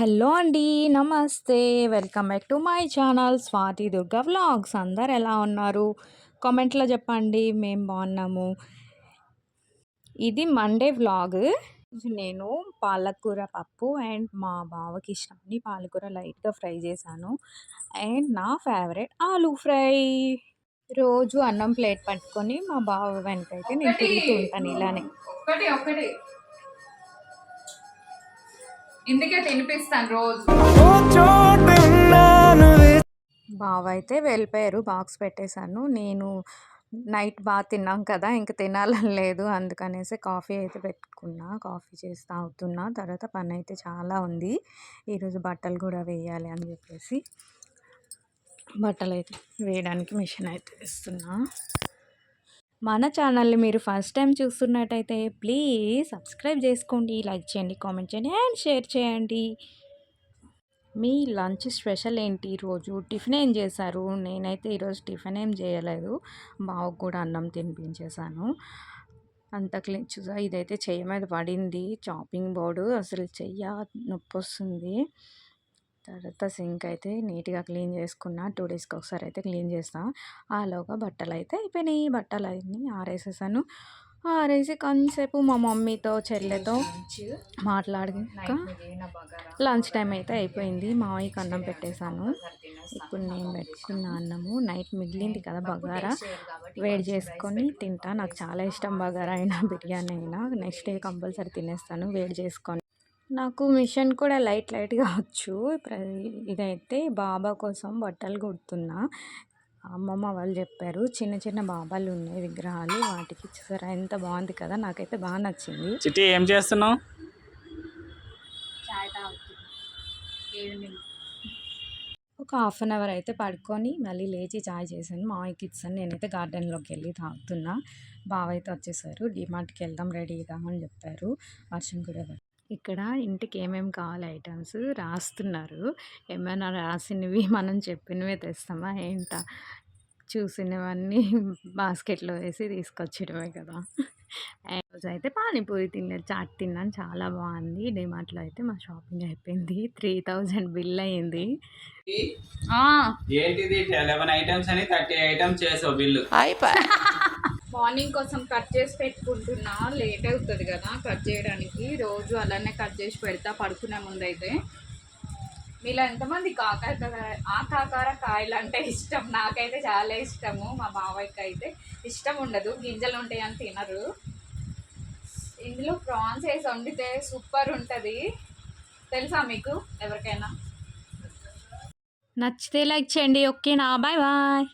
Hello అండి నమస్తే. Welcome back to my channel Swathi Durga vlogs. అందరు ఎలా ఉన్నారు? కామెంట్లో చెప్పండి మేము బాగున్నాము. ఇది మండే వ్లాగ్. నేను పాలకూర పప్పు అండ్ మా బావకి ఇష్టమని పాలకూర లైట్గా ఫ్రై చేశాను. అండ్ నా ఫేవరెట్ ఆలూ ఫ్రై. రోజు అన్నం ప్లేట్ పట్టుకొని మా బావ వెనకైతే నేను తిరుగుతూ ఉంటాను ఇలానే. ఒకటి ఒకటి ఇందుకే తినిపిస్తాను రోజు. బావ అయితే వెళ్ళిపోయారు బాక్స్ పెట్టేశాను. నేను నైట్ బాగా తిన్నాం కదా ఇంక తినాలని లేదు అందుకనేసి కాఫీ అయితే పెట్టుకున్నా కాఫీ చేసి తాగుతున్నా. తర్వాత పని అయితే చాలా ఉంది. ఈరోజు బట్టలు కూడా వేయాలి అని చెప్పేసి బట్టలు అయితే వేయడానికి మిషన్ అయితే ఇస్తున్నా మన ఛానల్ని మీరు ఫస్ట్ టైం చూస్తున్నట్టయితే ప్లీజ్ సబ్స్క్రైబ్ చేసుకోండి లైక్ చేయండి కామెంట్ చేయండి అండ్ షేర్ చేయండి. మీ లంచ్ స్పెషల్ ఏంటి? ఈరోజు టిఫిన్ ఏం చేశారు? నేనైతే ఈరోజు టిఫిన్ ఏం చేయలేదు. బావకు కూడా అన్నం తినిపించేశాను. అంత క్లీన్ చూసా ఇదైతే చెయ్యి మీద పడింది. చాపింగ్ బోర్డు అసలు చెయ్య నొప్పి వస్తుంది. తర్వాత సింక్ అయితే నీట్గా క్లీన్ చేసుకున్న టూ డేస్కి ఒకసారి అయితే క్లీన్ చేస్తాను ఆలోగా బట్టలు అయితే అయిపోయినాయి. బట్టలు అన్నీ ఆరేసేసాను. ఆరేసి కొంతసేపు మా మమ్మీతో చెల్లెతో మాట్లాడాక లంచ్ టైం అయితే అయిపోయింది. మావయ్యకి అన్నం పెట్టేశాను. ఇప్పుడు నేను పెట్టుకున్న అన్నము. నైట్ మిగిలింది కదా బగారా. వేడి చేసుకొని తింటా. నాకు చాలా ఇష్టం బగారా అయినా బిర్యానీ అయినా. నెక్స్ట్ డే కంపల్సరీ తినేస్తాను. వేడి చేసుకొని నాకు మిషన్ కూడా లైట్ లైట్గా వచ్చు. ఇదైతే బాబా కోసం బట్టలు కుడుతున్నా. అమ్మమ్మ వాళ్ళు చెప్పారు చిన్న చిన్న బాబాలు ఉన్నాయి విగ్రహాలు వాటికి చూసారా ఎంత బాగుంది కదా నాకైతే బాగా నచ్చింది. చిట్టి ఏం చేస్తున్నావు? ఒక హాఫ్ అన్ అవర్ అయితే పడుకొని మళ్ళీ లేచి చాయ్ చేశాను. మామయ్యకి ఇచ్చాను నేనైతే గార్డెన్లోకి వెళ్ళి తాగుతున్నా. బావ అయితే వచ్చేసారు. డిమార్ట్కి వెళ్దాం రెడీగా అని చెప్పారు. వర్షం కూడా ఇక్కడ ఇంటికి ఏమేమి కావాలి ఐటమ్స్ రాస్తున్నారు. ఏమైనా రాసినవి మనం చెప్పినవే తెస్తామా? ఏంటా? చూసినవన్నీ బాస్కెట్లో వేసి తీసుకొచ్చడమే కదా. రోజు అయితే పానీపూరి తిన్నాను చాట్ తిన్నాను. చాలా బాగుంది. డిమార్ట్లో అయితే మా షాపింగ్ అయిపోయింది. త్రీ థౌజండ్ బిల్ అయ్యింది. ఏంటిది? ఐటమ్స్ అని థర్టీ ఐటమ్స్ చేసావు బిల్లు. మార్నింగ్ కోసం కట్ చేసి పెట్టుకుంటున్నా. లేట్ అవుతుంది కదా కట్ చేయడానికి. రోజు అలానే కట్ చేసి పెడతా పడుకునే ముందు అయితే మీలో ఎంతమంది కాకర ఆకాకార కాయలు అంటే ఇష్టం? నాకైతే చాలా ఇష్టము. మా బాబాయ్కి అయితే ఇష్టం ఉండదు. గింజలు ఉంటాయని తినరు. ఇందులో ప్రాన్స్ వేసి వండితే సూపర్ ఉంటుంది. తెలుసా మీకు? ఎవరికైనా. నచ్చితే లైక్ చేయండి. ఓకేనా? Bye bye.